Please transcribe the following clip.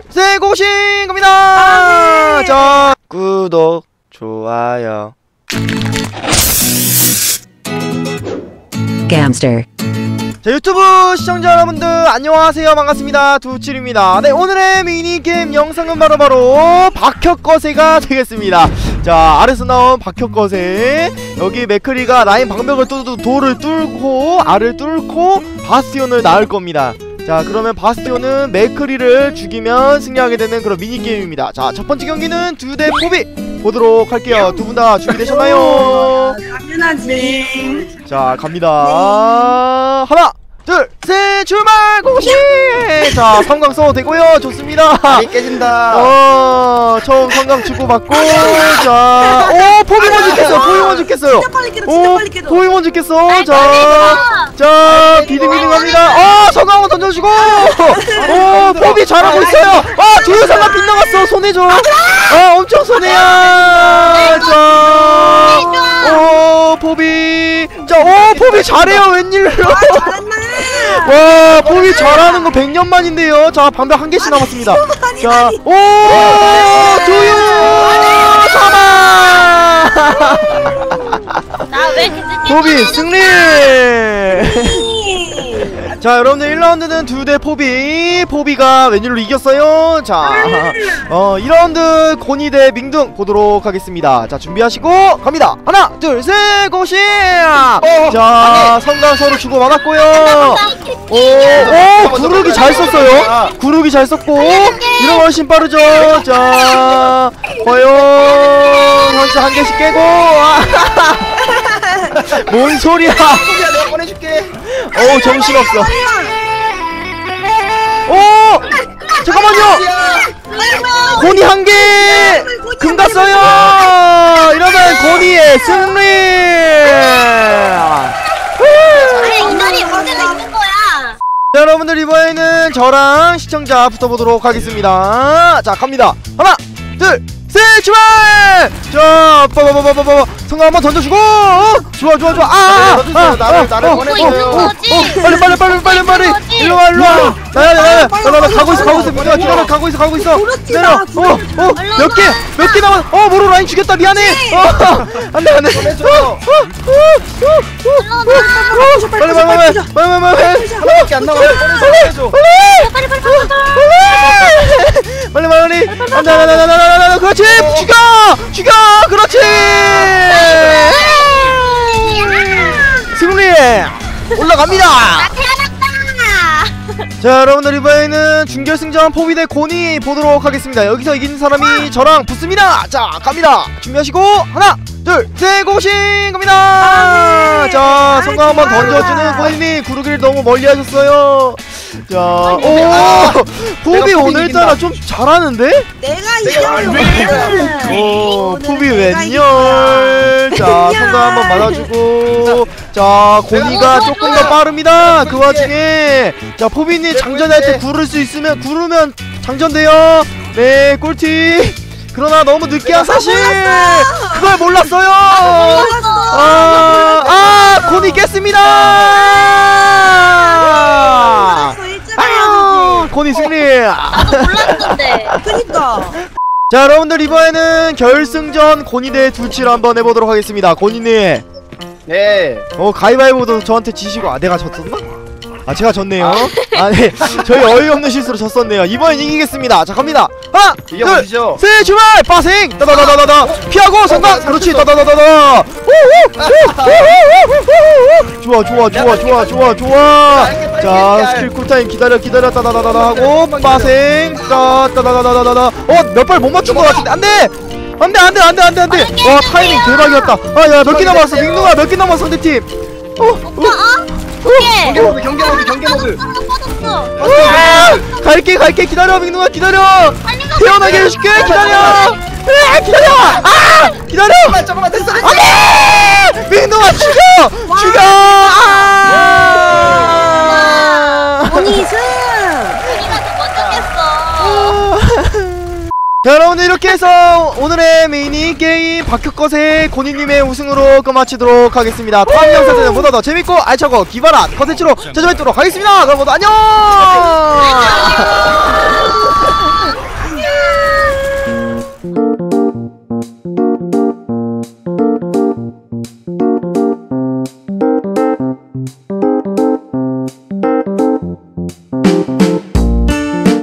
둘셋 고고싱 갑니다. 아, 네. 자 구독 좋아요. Gamster. 자 유튜브 시청자 여러분들 안녕하세요. 반갑습니다. 두칠입니다. 네 오늘의 미니게임 영상은 바로바로 박혁거세가 되겠습니다. 자 아래서 나온 박혁거세. 여기 맥크리가 라인 방벽을 뚫고 돌을 뚫고 알을 뚫고 바스티온을 낳을 겁니다 자 그러면 바스티온은 맥크리를 죽이면 승리하게 되는 그런 미니게임입니다. 자 첫번째 경기는 두 대 포비. 보도록 할게요. 두 분 다 준비되셨나요? 당연하지. 자 갑니다. 하나 둘셋 출발! 고고씨 자 성강 써도 되고요. 좋습니다. 다리 깨진다. 어 처음 성강 주고받고 자오 포비 먼저 깼어요. 포비 먼저 깼어요. 진짜 빨리 깨도 진짜 오 빨리 깨도. 포비 먼저 깼어. 자 자 비등비등 갑니다. 어 한번 던져주고. 오 포비 잘하고 있어요. 아 성강 빗나갔어. 손해줘 아 엄청 손해야. 자오 포비. 자오 포비 잘해요 웬일로? 와 포비 잘하는 거 100년 만인데요. 자 방벽 한 개씩 남았습니다. 자오 두유. 잡아. 나왜 이렇게 늦게 포비 승리 자 여러분들 1라운드는 두 대 포비. 포비가 웬일로 이겼어요? 자어 2라운드 고니 대 민둥 보도록 하겠습니다. 자 준비하시고 갑니다. 하나 둘 셋 고시! 자 성강 서로 주고 받았고요. 오, 오 구르기 잘 썼어요. 구르기 잘 썼고. 이런 거 훨씬 빠르죠? 자 과연 현재 한 개씩 깨고. 아, 뭔 소리야 어우 정신없어. 오 잠깐만요. 고니 한 개 금 갔어요. 이러면 고니의 승리. 왜 인간이 문제가 있는 거야? 자, 여러분들 이번에는 저랑 시청자 붙어보도록 하겠습니다. 자 갑니다. 하나 둘셋 출발 자 빠바바바바바 성공 한번 던져주고 어? 좋아 좋아 좋아 아. 아, 나를, 아, 나를 어. 어, 어, 어, 빨리 빨리 빨리 빨리 빨리 거지. 일로 와 일로 와 나야 나야 빨리, 나나 빨리, 가고 있어 가고 있어 빨리, 빨리. 기다려 가고 있어 가고 있어 기다려 나 그렇지. 어어 몇 개 몇 개 남았 어 모로 라인 죽였다 미안해 어 안돼 안돼 꺼내줘. 빨리 빨리 빨리 빨리 빨리 빨리 빨리 하나밖에 안 남았어. 꺼내줘. 꺼내줘. 빨리 빨리 빨리 빨리. 빨리 빨리 안돼 안돼 안돼 안돼 안돼 그렇지 죽여 죽여 그렇지! 승리 올라갑니다. 자 여러분들 이번에는 준결승전 포비 대 고니 보도록 하겠습니다. 여기서 이긴 사람이 저랑 붙습니다. 자 갑니다. 준비하시고 하나 둘셋 고고싱 갑니다! 자 성공 한번 던져주는 고니님 구르기를 너무 멀리 하셨어요. 자오 포비 오늘따라. 좀 잘하는데? 내가 이겨요. 오 포비 웬열. 자. 성공 한번 맞아주고. 자 고니가 조금. 더 빠릅니다. 그 와중에. 자 포비님 장전할 때 구를 수 있으면 구르면 장전돼요. 네 꿀팁. 그러나 너무 느끼한 사실. 그걸 몰랐어요. 아, 아 고니 깼습니다 아, 고니 승리 나도 몰랐는데. 그니까. 자 여러분들 이번에는 결승전 고니 대 두칠 한번 해보도록 하겠습니다 고니님 네. 어 가위바위보도 저한테 지시고 아 내가 졌었나? 아 제가 졌네요 아 네 저희 어이없는 실수로 졌었네요 이번엔 이기겠습니다 자 갑니다 하나 이겨보시죠. 둘셋 출발 빠생 따다다다다다 피하고 성공 그렇지 따다다다다 좋아 좋아 좋아 좋아 좋아 좋아 자 스킬 쿨타임 기다려 기다려 따다다다다 하고 빠생 따다다다다다다 어몇 발 못 맞춘 것 같은데 안돼 안돼 안돼 안돼 안돼 안돼 와 타이밍 대박이었다 아야 몇 개 남았어 민누가 몇 개 남았어 상대팀 어, 어, 오케이. 경계 모드 경계 모드 경계 모드. 빠졌어. 아, 갈게 갈게 기다려 민누가 기다려 빨리 가. 태어나게 해줄게 기다려 아, 기다려 아 기다려 잠깐만 잠깐만 됐어 됐어. 안돼 민누가 죽여 죽여 아 언니승. 우리가 더 먼저 깼어. 자 여러분들 이렇게 해서 오늘의 미니 게임 박혁것의 고니님의 우승으로 끝마치도록 하겠습니다. 다음 영상에는 보다 더 재밌고 알차고 기발한 컨텐츠로 찾아뵙도록 하겠습니다. 그럼 모두 안녕